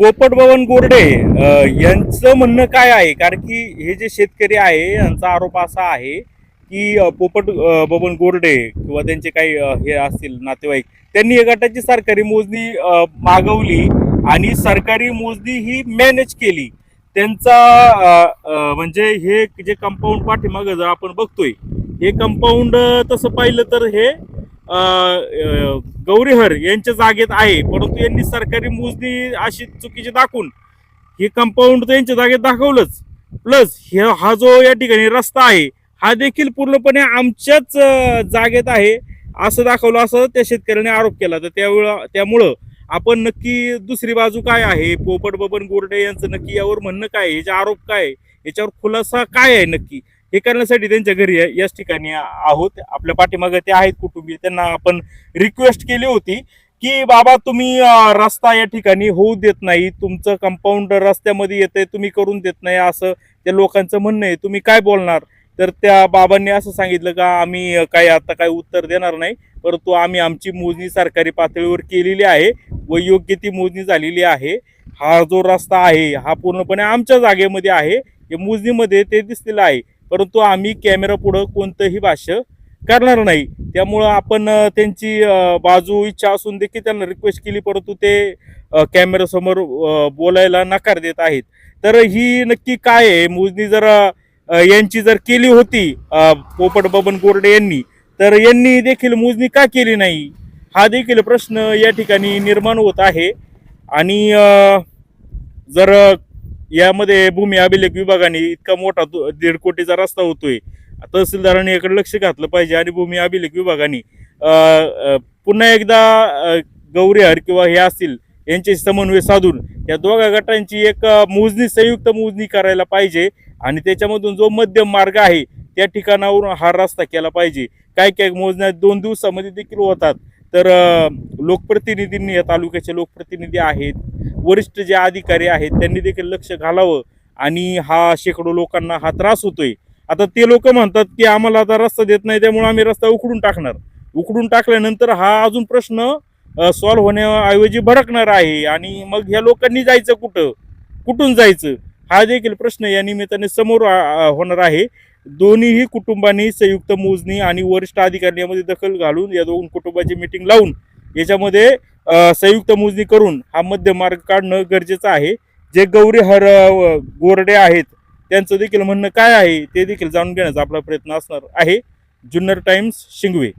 पोपट भवन गोरडे यांचं म्हणणं काय आहे? कारण की हे जे शेतकरी आहे यांचा आरोप असा आहे की पोपट बबन गोरडे किंवा त्यांचे काही हे असतील नातेवाईक त्यांनी या गटाची सरकारी मोजणी मागवली आणि सरकारी मोजणी ही मॅनेज केली. त्यांचा म्हणजे हे जे कंपाऊंड पाठीमागं जर आपण बघतोय हे कंपाऊंड तसं पाहिलं तर हे गौरीहर यांच्या जागेत आहे परंतु यांनी सरकारी मोजणी अशी चुकीची दाखवून हे कंपाऊंड तर यांच्या जागेत दाखवलंच. प्लस हे हा जो या ठिकाणी रस्ता आहे हा देखील पूर्णपणे आमच्याच जागेत आहे असं दाखवलं असं त्या शेतकऱ्याने आरोप केला. तर त्यावेळा त्यामुळं आपण नक्की दुसरी बाजू काय आहे? पोपट बबन गोरडे यांचं नक्की यावर म्हणणं काय याचे आरोप काय आहे? याच्यावर खुलासा काय आहे नक्की? हे करण्यासाठी त्यांच्या घरी या- याच ठिकाणी आहोत. आपल्या पाठीमागे ते आहेत कुटुंबीय. त्यांना आपण रिक्वेस्ट केली होती की बाबा तुम्ही रस्ता या ठिकाणी होऊ देत नाही. तुमचं कंपाऊंड रस्त्यामध्ये येतंय तुम्ही करून देत नाही. असं त्या लोकांचं म्हणणं आहे. तुम्ही काय बोलणार? तर त्या बाबांनी असं सांगितलं का आम्ही काय काही आता काही उत्तर देणार नाही. परंतु आम्ही आमची मोजणी सरकारी पातळीवर केलेली आहे व योग्य ती मोजणी झालेली आहे. हा जो रस्ता आहे हा पूर्णपणे आमच्या जागेमध्ये आहे. या मोजणीमध्ये ते दिसलेलं आहे. परंतु आम्ही कॅमेरा पुढं कोणतंही भाष्य करणार नाही. त्यामुळं आपण त्यांची बाजू इच्छा असून देखील त्यांना रिक्वेस्ट केली परंतु ते कॅमेरासमोर बोलायला नकार देत आहेत. तर ही नक्की काय आहे? मोजणी जर यांची जर केली होती पोपट बबन गोरडे यांनी तर यांनी देखील मोजणी का केली नाही? हा देखील प्रश्न या ठिकाणी निर्माण होत आहे. आणि जर यामध्ये भूमी अभिलेख विभागाने इतका मोठा दीड कोटीचा रस्ता होतोय. तहसीलदारांनी याकडे लक्ष घातलं पाहिजे आणि भूमी अभिलेख विभागाने पुन्हा एकदा गौरीहर किंवा हे असतील यांच्याशी समन्वय साधून या दोघा गटांची एक मोजणी संयुक्त मोजणी करायला पाहिजे आणि त्याच्यामधून जो मध्यम मार्ग आहे त्या ठिकाणावरून हा रस्ता केला पाहिजे. काही काही मोजण्या दोन दिवसामध्ये देखील होतात तर लोकप्रतिनिधींनी या तालुक्याचे लोकप्रतिनिधी आहेत वरिष्ठ जे अधिकारी आहेत त्यांनी देखील लक्ष घालावं आणि हा शेकडो लोकांना हा त्रास होतोय. आता ते लोक म्हणतात की आम्हाला आता रस्ता देत नाही त्यामुळे आम्ही रस्ता उकडून टाकणार. उकडून टाकल्यानंतर हा अजून प्रश्न सॉल्व्ह होण्याऐवजी भडकणार आहे आणि मग ह्या लोकांनी जायचं कुठं? कुठून जायचं? हा देखील प्रश्न या निमित्ताने समोर होणार आहे. दोन्हीही कुटुंबांनी संयुक्त मोजणी आणि वरिष्ठ अधिकारी यामध्ये दखल घालून या दोन कुटुंबाची मिटिंग लावून याच्यामध्ये संयुक्त मोजणी करून हा मध्य मार्ग काढणं गरजेचं आहे. जे गौरी हर गोरडे आहेत त्यांचं देखील म्हणणं काय आहे ते देखील जाणून घेण्याचा आपला प्रयत्न असणार आहे. जुन्नर टाइम्स शिंगवे.